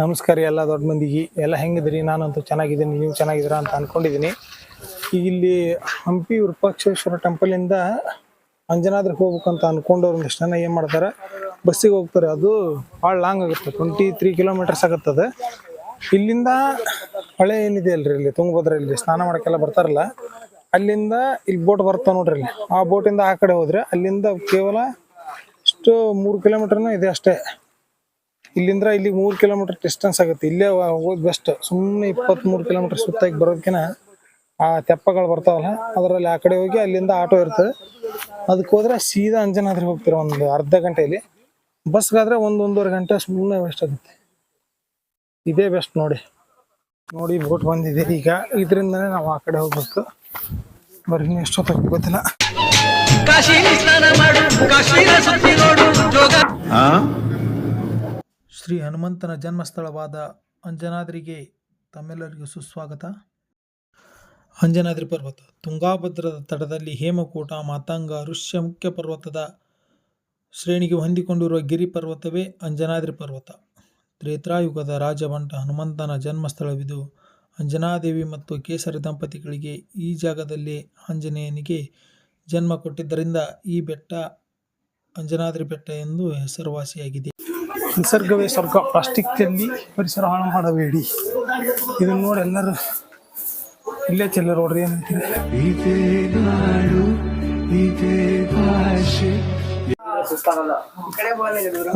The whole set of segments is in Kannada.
ನಮಸ್ಕಾರ ಎಲ್ಲ ದೊಡ್ಡ ಮಂದಿಗೆ. ಎಲ್ಲ ಹೆಂಗಿದ್ರಿ? ನಾನಂತೂ ಚೆನ್ನಾಗಿದ್ದೀನಿ. ನೀವು ಚೆನ್ನಾಗಿದ್ದೀರಾ ಅಂತ ಅಂದ್ಕೊಂಡಿದ್ದೀನಿ ಇಲ್ಲಿ ಹಂಪಿ ವಿರೂಪಾಕ್ಷೇಶ್ವರ ಟೆಂಪಲಿಂದ ಅಂಜನಾದ್ರಿಗೆ ಹೋಗ್ಬೇಕಂತ ಅನ್ಕೊಂಡವ್ರು ಒಂದಿಷ್ಟು ಜನ ಏನು ಮಾಡ್ತಾರೆ? ಬಸ್ಸಿಗೆ ಹೋಗ್ತಾರೆ. ಅದು ಭಾಳ ಲಾಂಗ್ ಆಗುತ್ತೆ ಟ್ವೆಂಟಿ ತ್ರೀ ಕಿಲೋಮೀಟರ್ಸ್ ಆಗುತ್ತದೆ. ಇಲ್ಲಿಂದ ಹೊಳೆ ಏನಿದೆ ಅಲ್ರಿ ಇಲ್ಲಿ? ತುಂಗಭದ್ರ ಇಲ್ಲಿ ಸ್ನಾನ ಮಾಡೋಕ್ಕೆಲ್ಲ ಬರ್ತಾರಲ್ಲ, ಅಲ್ಲಿಂದ ಇಲ್ಲಿ ಬೋಟ್ ಬರ್ತಾವೆ ನೋಡ್ರಿ ಅಲ್ಲಿ ಆ ಬೋಟಿಂದ ಆ ಕಡೆ ಹೋದ್ರೆ ಅಲ್ಲಿಂದ ಕೇವಲ ಇಷ್ಟು ಮೂರು ಕಿಲೋಮೀಟರ್ನೂ ಇದೆ ಅಷ್ಟೇ. ಇಲ್ಲಿಂದ ಇಲ್ಲಿ ಮೂರು ಕಿಲೋಮೀಟರ್ ಡಿಸ್ಟೆನ್ಸ್ ಆಗುತ್ತೆ. ಇಲ್ಲೇ ಹೋಗೋದು ಬೆಸ್ಟ್ ಸುಮ್ಮನೆ ಇಪ್ಪತ್ತ್ಮೂರು ಕಿಲೋಮೀಟರ್ ಸುತ್ತಾಗಿ ಬರೋದಕ್ಕಿಂತ ಆ ತೆಪ್ಪಗಳು ಬರ್ತಾವಲ್ಲ ಅದರಲ್ಲಿ ಆ ಕಡೆ ಹೋಗಿ ಅಲ್ಲಿಂದ ಆಟೋ ಇರ್ತದೆ ಅದಕ್ಕೆ ಹೋದ್ರೆ ಸೀದಾ ಅಂಜನಾದ್ರಿಗೆ ಹೋಗ್ತೀರಾ ಒಂದು ಅರ್ಧ ಗಂಟೆಯಲ್ಲಿ ಬಸ್ಗಾದ್ರೆ ಒಂದು ಒಂದೂವರೆ ಗಂಟೆ ಸುಮ್ಮನೆ ವೇಸ್ಟ್ ಆಗುತ್ತೆ. ಇದೇ ಬೆಸ್ಟ್ ನೋಡಿ. ನೋಡಿ ಬೋಟ್ ಬಂದಿದೆ ಈಗ. ಇದರಿಂದನೇ ನಾವು ಆ ಕಡೆ ಹೋಗ್ಬೇಕು. ಬರೀ ಎಷ್ಟೊತ್ತಾಗ ಗೊತ್ತಿಲ್ಲ. ಕಾಶಿ ಸ್ನಾನ ಮಾಡು ಕಾಶ್ಮೀರ ಸುತ್ತಿ ನೋಡು ಜೋಗ ಶ್ರೀ ಹನುಮಂತನ ಜನ್ಮಸ್ಥಳವಾದ ಅಂಜನಾದ್ರಿಗೆ ತಮ್ಮೆಲ್ಲರಿಗೂ ಸುಸ್ವಾಗತ. ಅಂಜನಾದ್ರಿ ಪರ್ವತ, ತುಂಗಾಭದ್ರದ ತಡದಲ್ಲಿ ಹೇಮಕೂಟ, ಮಾತಂಗ ಋಷ್ಯ ಮುಖ್ಯ ಪರ್ವತದ ಶ್ರೇಣಿಗೆ ಹೊಂದಿಕೊಂಡಿರುವ ಗಿರಿ ಪರ್ವತವೇ ಅಂಜನಾದ್ರಿ ಪರ್ವತ. ತ್ರೇತ್ರಾಯುಗದ ರಾಜಭಂಟ ಹನುಮಂತನ ಜನ್ಮಸ್ಥಳವಿದು. ಅಂಜನಾದೇವಿ ಮತ್ತು ಕೇಸರಿ ದಂಪತಿಗಳಿಗೆ ಈ ಜಾಗದಲ್ಲಿ ಆಂಜನೇಯನಿಗೆ ಜನ್ಮ ಕೊಟ್ಟಿದ್ದರಿಂದ ಈ ಬೆಟ್ಟ ಅಂಜನಾದ್ರಿ ಬೆಟ್ಟ ಎಂದು ಹೆಸರುವಾಸಿಯಾಗಿದೆ. ನಿಸರ್ಗವೇ ಸ್ವರ್ಗ ಪ್ಲಾಸ್ಟಿಕ್ಕಲ್ಲಿ ಪರಿಸರ ಹಾಳು ಮಾಡಬೇಡಿ. ಇದನ್ನ ನೋಡಿ ಎಲ್ಲರೂ ಇಲ್ಲೇ ಚೆಲ್ಲ ನೋಡ್ರಿ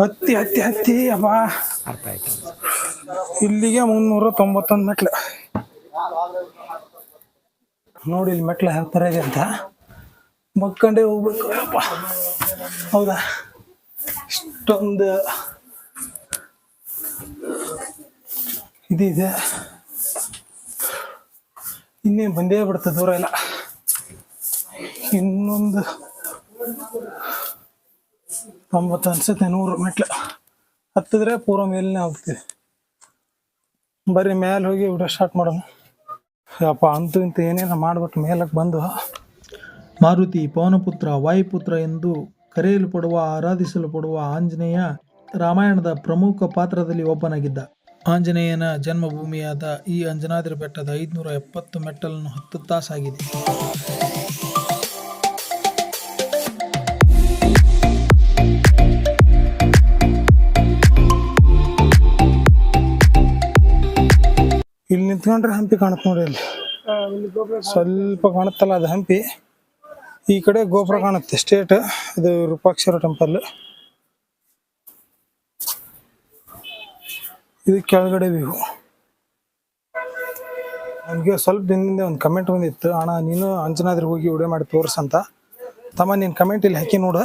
ಹತ್ತಿ ಹತ್ತಿ ಹತ್ತಿ ಅಪ್ಪ ಇಲ್ಲಿಗೆ ಮುನ್ನೂರ ತೊಂಬತ್ತೊಂದು ಮೆಟ್ಲು. ನೋಡಿ ಇಲ್ಲಿ ಮೆಟ್ಲು ಯಾವ ಥರ ಇದೆ ಅಂತ. ಮಕ್ಕಂಡೇ ಹೋಗ್ಬೇಕು ಅಪ್ಪ. ಹೌದಾ? ಇಷ್ಟೊಂದು ಇದಿದೆ ಇನ್ನೇನು ಬಂದೇ ಬಿಡುತ್ತೆ ದೂರ ಎಲ್ಲ. ಇನ್ನೊಂದು ತೊಂಬತ್ತು ಅನ್ಸುತ್ತೆ, ನೂರು ಮೆಟ್ಲು. ಹತ್ತಿದ್ರೆ ಪೂರ್ವ ಮೇಲೇ ಹೋಗ್ತೀವಿ. ಬರೀ ಮೇಲೆ ಹೋಗಿ ವಿಡಿಯೋ ಸ್ಟಾರ್ಟ್ ಮಾಡೋಣ. ಯಪ್ಪ, ಅಂತೂ ಇಂತ ಏನೇನು ಮಾಡ್ಬಿಟ್ಟು ಮೇಲಕ್ಕೆ ಬಂದು. ಮಾರುತಿ ಪವನಪುತ್ರ, ವಾಯುಪುತ್ರ ಎಂದು ಕರೆಯಲ್ಪಡುವ, ಆರಾಧಿಸಲ್ಪಡುವ ಆಂಜನೇಯ ರಾಮಾಯಣದ ಪ್ರಮುಖ ಪಾತ್ರದಲ್ಲಿ ಒಬ್ಬನಾಗಿದ್ದ. ಆಂಜನೇಯನ ಜನ್ಮಭೂಮಿಯಾದ ಈ ಅಂಜನಾದ್ರಿ ಬೆಟ್ಟದ ಐದುನೂರ ಎಪ್ಪತ್ತು ಮೆಟ್ಟಲನ್ನು ಹತ್ತು ತಾಸಾಗಿದೆ. ಇಲ್ಲಿ ನಿಂತ್ಕೊಂಡ್ರೆ ಹಂಪಿ ಕಾಣುತ್ತೆ ನೋಡಿ ಇಲ್ಲಿ. ಸ್ವಲ್ಪ ಕಾಣುತ್ತಲ್ಲ ಅದು ಹಂಪಿ. ಈ ಕಡೆ ಗೋಪುರ ಕಾಣುತ್ತೆ, ಸ್ಟೇಟ್. ಅದು ರೂಪಾಕ್ಷರ ಟೆಂಪಲ್ ಇದು ಕೆಳಗಡೆ ವ್ಯೂ ನಮಗೆ ಸ್ವಲ್ಪ ದಿನದಿಂದ ಒಂದು ಕಮೆಂಟ್ ಬಂದಿತ್ತು. ಅಣ್ಣ, ನೀನು ಅಂಜನಾದ್ರಿಗೆ ಹೋಗಿ ವಿಡಿಯೋ ಮಾಡಿ ತೋರಿಸಂತ ತಮ್ಮ, ನೀನು ಕಮೆಂಟ್ ಇಲ್ಲಿ ಹಾಕಿ ನೋಡು.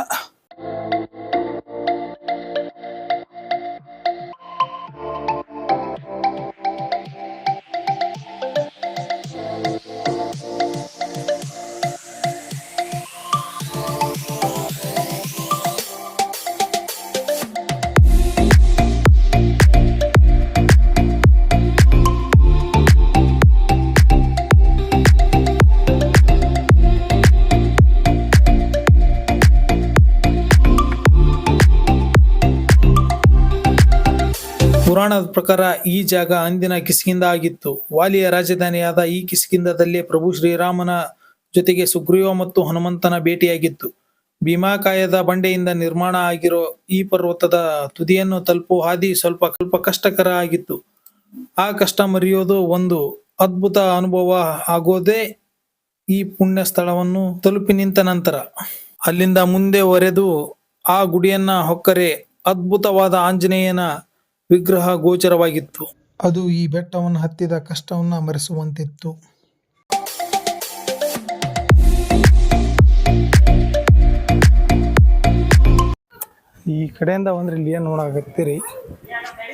ಪುರಾಣದ ಪ್ರಕಾರ ಈ ಜಾಗ ಅಂದಿನ ಕಿಸ್ಕಿಂದ ಆಗಿತ್ತು ವಾಲಿಯ ರಾಜಧಾನಿಯಾದ ಈ ಕಿಸ್ಕಿಂದದಲ್ಲೇ ಪ್ರಭು ಶ್ರೀರಾಮನ ಜೊತೆಗೆ ಸುಗ್ರೀವ ಮತ್ತು ಹನುಮಂತನ ಭೇಟಿಯಾಗಿತ್ತು. ಭೀಮಾಕಾಯದ ಬಂಡೆಯಿಂದ ನಿರ್ಮಾಣ ಆಗಿರೋ ಈ ಪರ್ವತದ ತುದಿಯನ್ನು ತಲುಪುವ ಹಾದಿ ಸ್ವಲ್ಪ ಸ್ವಲ್ಪ ಕಷ್ಟಕರ ಆಗಿತ್ತು. ಆ ಕಷ್ಟ ಮರೆಯೋದು ಒಂದು ಅದ್ಭುತ ಅನುಭವ ಆಗೋದೇ ಈ ಪುಣ್ಯ ಸ್ಥಳವನ್ನು ತಲುಪಿ ನಿಂತ ನಂತರ. ಅಲ್ಲಿಂದ ಮುಂದೆ ಒರೆದು ಆ ಗುಡಿಯನ್ನ ಹೊಕ್ಕರೆ ಅದ್ಭುತವಾದ ಆಂಜನೇಯನ ವಿಗ್ರಹ ಗೋಚರವಾಗಿತ್ತು. ಅದು ಈ ಬೆಟ್ಟವನ್ನು ಹತ್ತಿದ ಕಷ್ಟವನ್ನು ಮರೆಸುವಂತಿತ್ತು ಈ ಕಡೆಯಿಂದ ಬಂದ್ರೆ ಇಲ್ಲಿ ಏನು ನೋಡಾಕತ್ತೀರಿ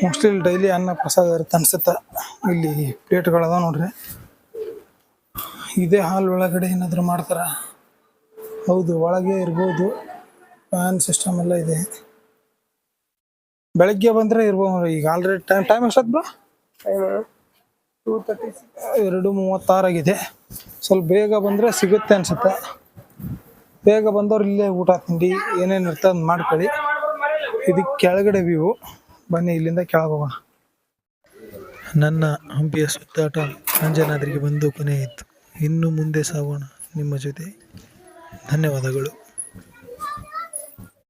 ಮೋಸ್ಟ್ಲಿ ಡೈಲಿ ಅನ್ನ ಪ್ರಸಾದ ಇರುತ್ತೆ ಅನ್ಸುತ್ತೆ. ಇಲ್ಲಿ ಪ್ಲೇಟ್ಗಳದ ನೋಡ್ರಿ. ಇದೇ ಹಾಲ್ ಒಳಗಡೆ ಏನಾದರೂ ಮಾಡ್ತಾರ? ಹೌದು, ಒಳಗೆ ಇರ್ಬೋದು. ಫ್ಯಾನ್ ಸಿಸ್ಟಮ್ ಎಲ್ಲ ಇದೆ. ಬೆಳಗ್ಗೆ ಬಂದ್ರೆ ಇರ್ಬೋದು ಈಗ ಆಲ್ರೆಡಿ ಟೈಮ್ ಟೈಮ್ ಎಷ್ಟೊತ್ತು ಬ್ರೋ ಎರಡು ಮೂವತ್ತಾರಾಗಿದೆ ಸ್ವಲ್ಪ ಬೇಗ ಬಂದರೆ ಸಿಗುತ್ತೆ ಅನಿಸುತ್ತೆ. ಬೇಗ ಬಂದವ್ರು ಇಲ್ಲೇ ಊಟ ತಿಂಡಿ ಏನೇನು ಇರ್ತದೆ ಅದು ಮಾಡ್ಕೊಳ್ಳಿ. ಇದಕ್ಕೆ ಕೆಳಗಡೆ ವ್ಯೂ ಬನ್ನಿ ಇಲ್ಲಿಂದ ಕೆಳಗೆ ಹೋಗೋಣ. ನನ್ನ ಹಂಪಿಯ ಸುತ್ತಾಟ ಅಂಜನಾದ್ರಿಗೆ ಬಂದು ಕೊನೆಯಿತು ಇನ್ನು ಮುಂದೆ ಸಾಗೋಣ ನಿಮ್ಮ ಜೊತೆ. ಧನ್ಯವಾದಗಳು.